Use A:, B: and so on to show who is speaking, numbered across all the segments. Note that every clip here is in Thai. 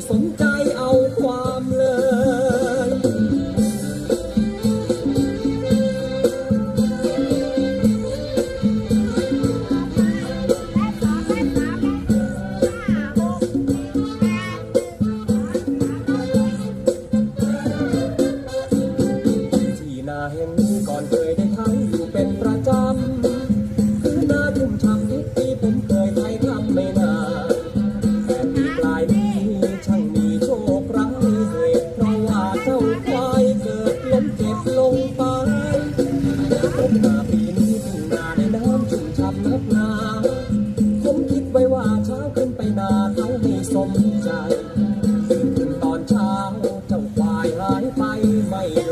A: 逢街偶ายไปไม่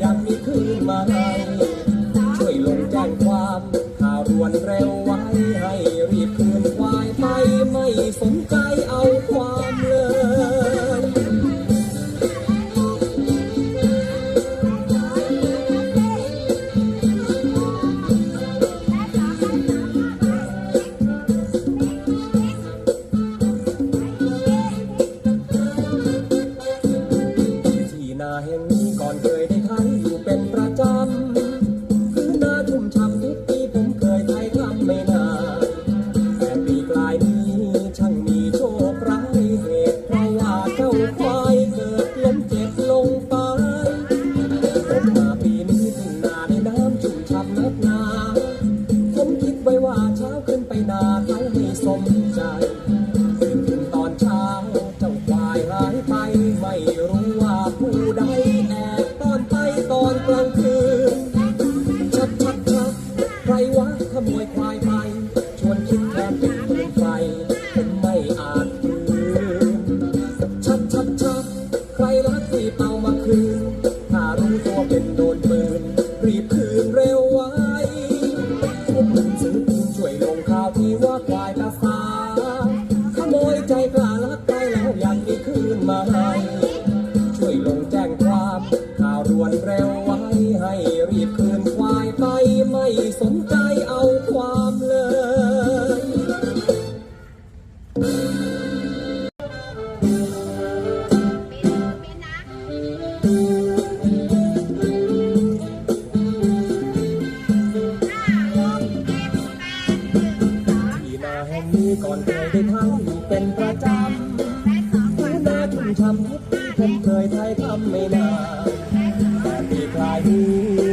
A: อยากมีคืนมาไท ใครวะขโมยควายไป ชวนคิดแทนเป็นเมืองไฟผมไม่อาจลืมชัดชัดชัดใครรักสีเอามาคืน ถ้ารู้ตัวเป็นโดนปืน รีบคืนเร็วไว้พวกมึงซื้อช่วยลงข่าวที่ว่า นี้ก่อนเคยได้ทั้งอยู่เป็นประจำพื้นนาชุ่มช่ำทุกปีผมเคยไทยทำไม่นานแต่ปีกลายนี้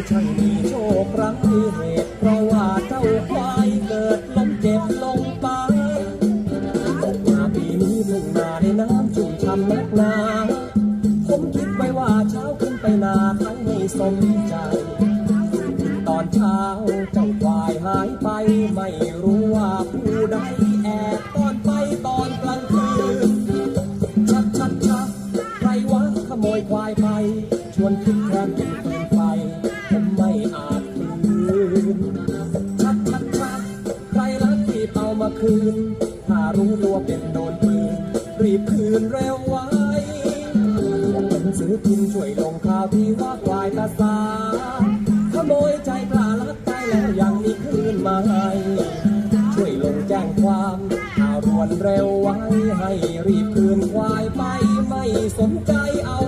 A: ช่างมีโชคร้ายเหตุเพราะว่าเจ้าควายเกิด ผู้ใดแอบตอนไปตอนกลางคืน ชักชักชักใครวะขโมยควายไป ชวนคิดแทนเป็นฟืนไฟผมไม่อาจคืนชักชักชักใครลักที่เอามาคืน ถ้ารู้ตัวเป็นโดนปืน รีบคืนเร็วไว้หนังสือพิมพ์ช่วยลงข่าวที่ว่าควายตาสาขโมยใจกล้าลักไปแล้วยังมีคืนมาให้ จ้งความข้ารวนเร็วไว้ให้รีบคืนควายไปไม่สนใจเอา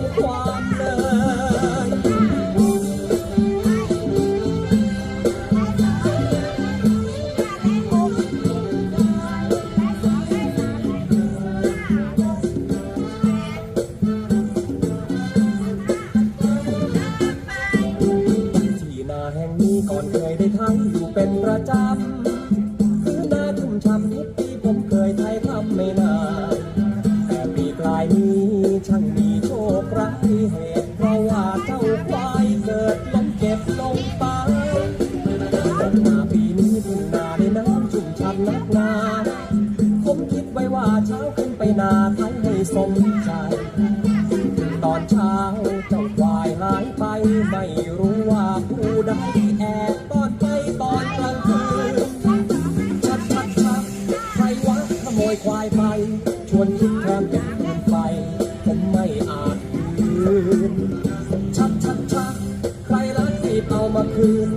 A: สมใจ ตอนเช้าเจ้าควายหายไป ไม่รู้ว่าผู้ใดแอบตอนไปตอนกลางคืนชัดชัดชัดใครวะขโมยควายไป ชวนคิดแทนเป็นืนไฟผมไม่อาจคืนชัดชัดชัดใครลักรีบเอามาคืน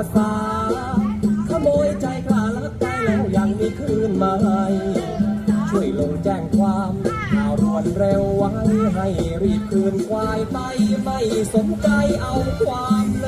A: าสา ขโมยใจกล้าลักไปแล้วยังมีคืนมาให้ช่วยลงแจ้งความข่าวด่วนเร็วไว้ให้รีบคืนควายไปไม่สนใจเอาความเลย